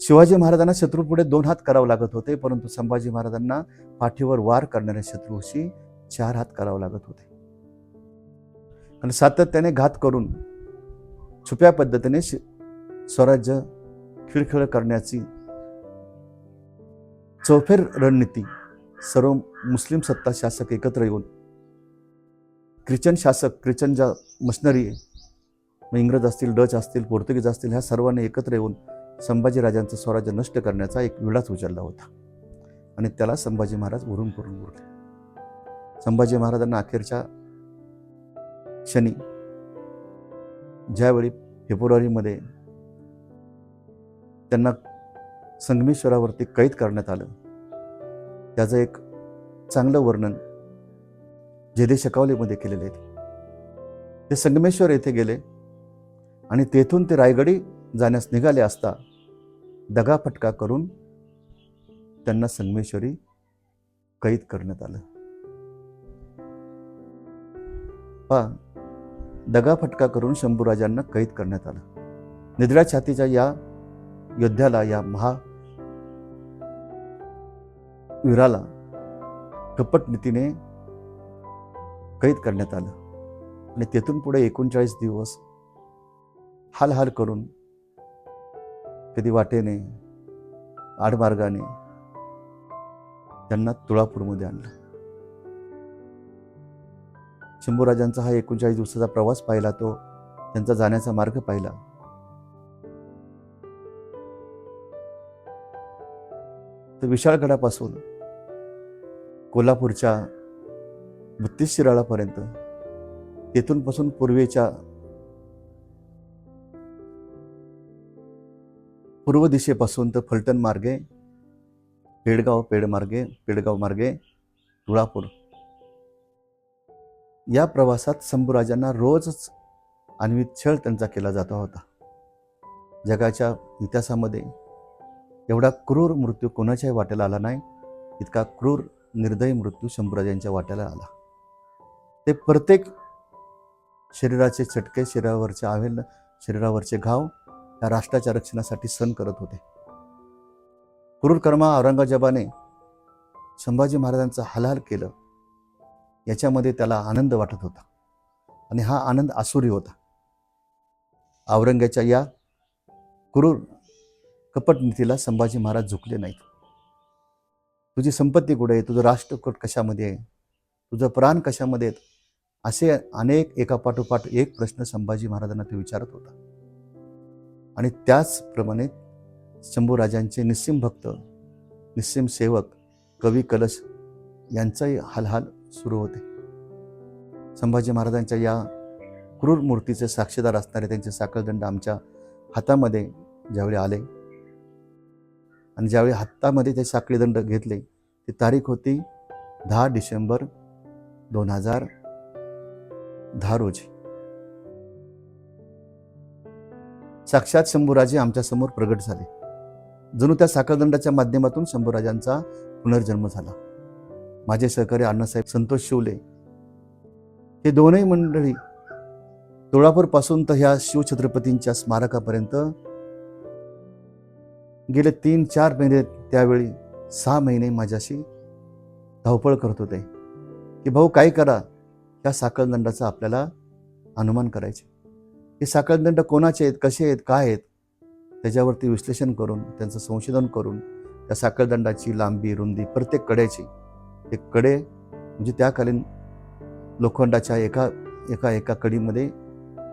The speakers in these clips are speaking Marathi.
शिवाजी महाराजांना शत्रूपुढे दोन हात करावे लागत होते परंतु संभाजी महाराजांना पाठीवर वार करणाऱ्या शत्रूशी चार हात करावे लागत होते. आणि सातत्याने घात करून छुप्या पद्धतीने स्वराज्य खिळखिळ करण्याची चौफेर रणनीती सर्व मुस्लिम सत्ता शासक एकत्र येऊन ख्रिश्चन शासक ख्रिश्चन ज्या मशनरी इंग्रज असतील डच असतील पोर्तुगीज असतील ह्या सर्वांनी एकत्र येऊन संभाजीराजांचं स्वराज्य नष्ट करण्याचा एक विडाच उचलला होता. आणि त्याला संभाजी महाराज उरून करून उरले संभाजी महाराजांना अखेरच्या क्षणी ज्यावेळी फेब्रुवारीमध्ये त्यांना संगमेश्वरावरती कैद करण्यात आलं त्याचं एक चांगलं वर्णन जेदे शकावलीमध्ये केलेले आहे. ते संगमेश्वर येथे गेले आणि तेथून ते रायगडी जाण्यास निघाले असता दगाफटका करून त्यांना संगमेश्वरी कैद करण्यात आलं. पा दगाफटका करून शंभूराजांना कैद करण्यात आलं. निद्रा छातीच्या या योद्ध्याला या महा वीराला कपट नीतीने कैद करण्यात आलं. आणि तेथून पुढे एकोणचाळीस दिवस हाल हाल करून कधी वाटेने आडमार्गाने त्यांना तुळापूरमध्ये आणलं. शंभूराजांचा हा एकोणचाळीस दिवसाचा प्रवास पाहिला तो त्यांचा जाण्याचा मार्ग पाहिला. तर विशाळगडापासून कोल्हापूरच्या बत्तीस शिराळापर्यंत तेथून पासून पूर्वेच्या पूर्व दिशेपासून तर फलटण मार्गे पेडगाव पेडमार्गे पेडगाव मार्गे तुळापूर या प्रवासात शंभूराजांना रोजच अन्वित छळ त्यांचा केला जात होता. जगाच्या इतिहासामध्ये एवढा क्रूर मृत्यू कोणाच्याही वाट्याला आला नाही इतका क्रूर निर्दयी मृत्यू शंभूराजांच्या वाट्याला आला. ते प्रत्येक शरीराचे चटके शरीरावरचे आवेल शरीरावरचे घाव या राष्ट्राच्या रक्षणासाठी सण करत होते. क्रूरकर्मा औरंगजेबाने संभाजी महाराजांचं हलाल केलं याच्यामध्ये त्याला आनंद वाटत होता. आणि हा आनंद आसुरी होता. औरंगाच्या या क्रूर कपट नीतीला संभाजी महाराज झुकले नाहीत. तुझी संपत्ती कुठे आहे? तुझं राष्ट्रकूट कशामध्ये आहे? तुझं प्राण कशामध्ये आहेत? असे अनेक एकापाठोपाठ एक प्रश्न संभाजी महाराजांना ते विचारत होता. आणि त्याचप्रमाणे शंभूराजांचे निस्सिम भक्त निस्सिम सेवक कवी कलश यांचाही हालहाल सुरू होते. संभाजी महाराजांच्या या क्रूर मूर्तीचे साक्षीदार असणारे त्यांचे साखळदंड आमच्या हातामध्ये ज्यावेळी आले आणि ज्यावेळी हातामध्ये ते साखळीदंड घेतले ती तारीख होती दहा डिसेंबर दोन हजार दहा रोजी. साक्षात शंभूराजे आमच्यासमोर प्रगट झाले. जणू त्या साखळदंडाच्या माध्यमातून शंभूराजांचा पुनर्जन्म झाला. माझे सहकारी अण्णासाहेब संतोष शिवले. हे दोनही मंडळी तुळापूरपासून तर ह्या शिवछत्रपतींच्या स्मारकापर्यंत गेले तीन चार महिने त्यावेळी सहा महिने माझ्याशी धावपळ करत होते. की भाऊ काय करा? या साखळदंडाचा आपल्याला अनुमान करायचे. हे साखळदंड कोणाचे आहेत कसे आहेत काय आहेत त्याच्यावरती विश्लेषण करून त्यांचं संशोधन करून त्या साखळदंडाची लांबी रुंदी प्रत्येक कड्याची ते कडे म्हणजे त्याकालीन लोखंडाच्या एका एका एका कडीमध्ये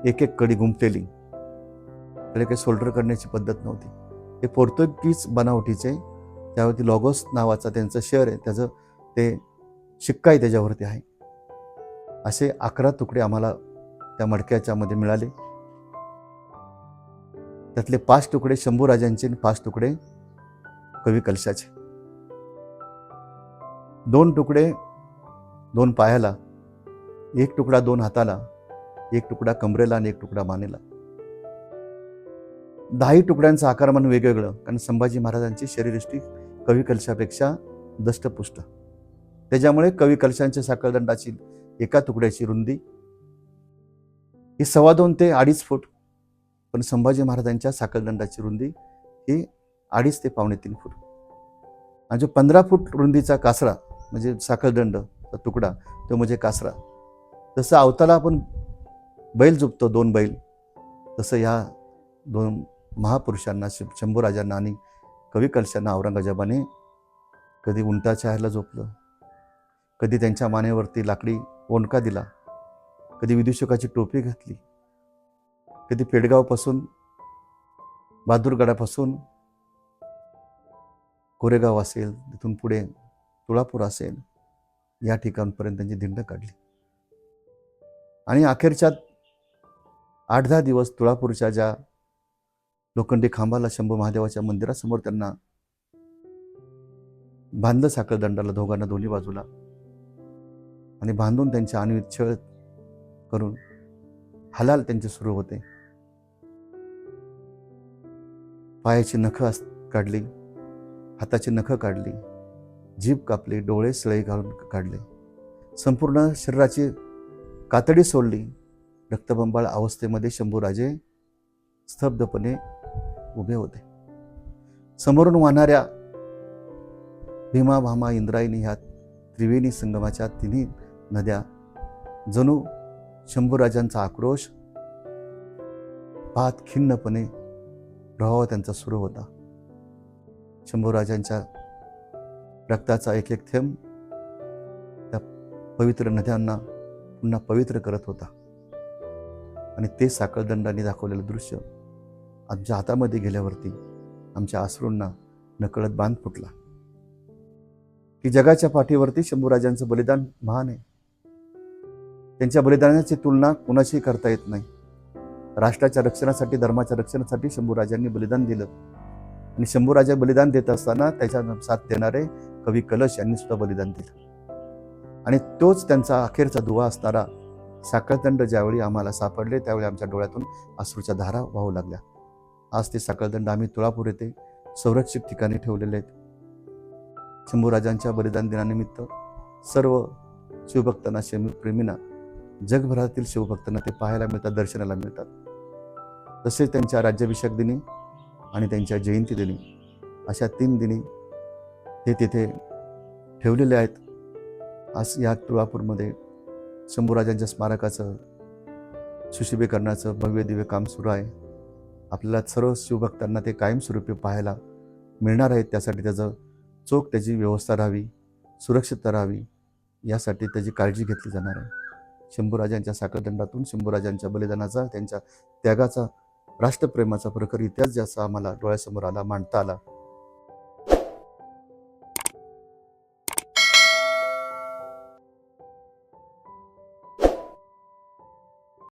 एक एक कडी गुंपलेली त्याला काही सोल्डर करण्याची पद्धत नव्हती. ते पोर्तुगीज बनावटीचे त्यावरती लॉगोस नावाचा त्यांचं शहर आहे त्याचं ते शिक्काही त्याच्यावरती आहे. असे अकरा तुकडे आम्हाला त्या मडक्याच्यामध्ये मिळाले. त्यातले पाच तुकडे शंभूराजांचे आणि पाच तुकडे कवी कलशाचे दोन तुकडे दोन पायाला एक तुकडा दोन हाताला एक तुकडा कमरेला आणि एक तुकडा मानेला. दहाही तुकड्यांचं आकारमान वेगवेगळं कारण संभाजी महाराजांची शरीरयष्टी कवी कलशापेक्षा दष्टपुष्ट. त्याच्यामुळे कवी कलशांच्या साखळदंडाची एका तुकड्याची रुंदी ही सव्वा दोन ते अडीच फूट पण संभाजी महाराजांच्या साखळदंडाची रुंदी ही अडीच ते पावणे तीन फूट. आणि जो पंधरा फूट रुंदीचा कासरा म्हणजे साखळदंड तुकडा तो म्हणजे कासरा जसं अवताला आपण बैल झुपतो दोन बैल. तसं ह्या दोन महापुरुषांना शिव शंभूराजांना आणि कवी कलशांना औरंगजेबाने कधी उंटाच्या ह्याला झोपलं कधी त्यांच्या मानेवरती लाकडी ओंडका दिला कधी विदूषकाची टोपी घातली कधी पेडगावपासून बहादूरगडापासून कोरेगाव असेल तिथून पुढे तुळापूर असेल या ठिकाणपर्यंत त्यांची दिंड काढली. आणि अखेरच्या आठ दहा दिवस तुळापूरच्या ज्या लोखंडी खांबाला शंभू महादेवाच्या मंदिरासमोर त्यांना बांधलं साखळदंडाला दोघांना दोन्ही बाजूला आणि बांधून त्यांच्या अन्वित छळ करून हलाल त्यांचे सुरू होते. पायाची नखं अस- काढली हाताची नखं काढली जीभ कापली डोळे सळई घालून काढले. संपूर्ण शरीराची कातडी सोडली. रक्तबंबाळ अवस्थेमध्ये शंभूराजे स्तब्धपणे उभे होते. समोरून वाहणाऱ्या भीमा भामा इंद्रायणी ह्या त्रिवेणी संगमाच्या तिन्ही नद्या जणू शंभूराजांचा आक्रोश पात खिन्नपणे प्रभाव त्यांचा सुरू होता. शंभूराजांच्या रक्ताचा एक एक थेंब त्या पवित्र नद्यांना पुन्हा पवित्र करत होता. आणि ते साखळदंडाने दाखवलेलं दृश्य आमच्या हातामध्ये गेल्यावरती आमच्या आसरूंना नकळत बांध फुटला. की जगाच्या पाठीवरती शंभूराजांचं बलिदान महान आहे. त्यांच्या बलिदानाची तुलना कुणाशीही करता येत नाही. राष्ट्राच्या रक्षणासाठी धर्माच्या रक्षणासाठी शंभूराजांनी बलिदान दिलं. आणि शंभूराजा बलिदान देत असताना त्याच्या साथ देणारे कवी कलश यांनी सुद्धा बलिदान दिलं. आणि तोच त्यांचा अखेरचा दुवा असणारा साखळदंड ज्यावेळी आम्हाला सापडले त्यावेळी आमच्या डोळ्यातून अश्रूच्या धारा वाहू लागल्या. आज ते साखळदंड आम्ही तुळापूर येथे संरक्षित ठिकाणी ठेवलेले आहेत. शंभूराजांच्या बलिदान दिनानिमित्त सर्व शिवभक्तांना शिवप्रेमींना जगभरातील शिवभक्तांना ते पाहायला मिळतात दर्शनाला मिळतात. तसेच त्यांच्या राज्याभिषेक दिनी आणि त्यांच्या जयंती दिनी अशा तीन दिनी ते तिथे ठेवलेले आहेत. आज या तुळापूरमध्ये शंभूराजांच्या स्मारकाचं सुशोभीकरणाचं भव्य दिव्य काम सुरू आहे. आपल्याला सर्व शिवभक्तांना ते कायमस्वरूपी पाहायला मिळणार आहेत त्यासाठी त्याचं चोख त्याची व्यवस्था राहावी सुरक्षितता राहावी यासाठी त्याची काळजी घेतली जाणार आहे. शंभूराजांच्या साखरदंडातून शंभूराजांच्या बलिदानाचा त्यांच्या त्यागाचा राष्ट्रप्रेमाचा प्रखर इतिहास ज्याचा आम्हाला डोळ्यासमोर आला मांडता आला.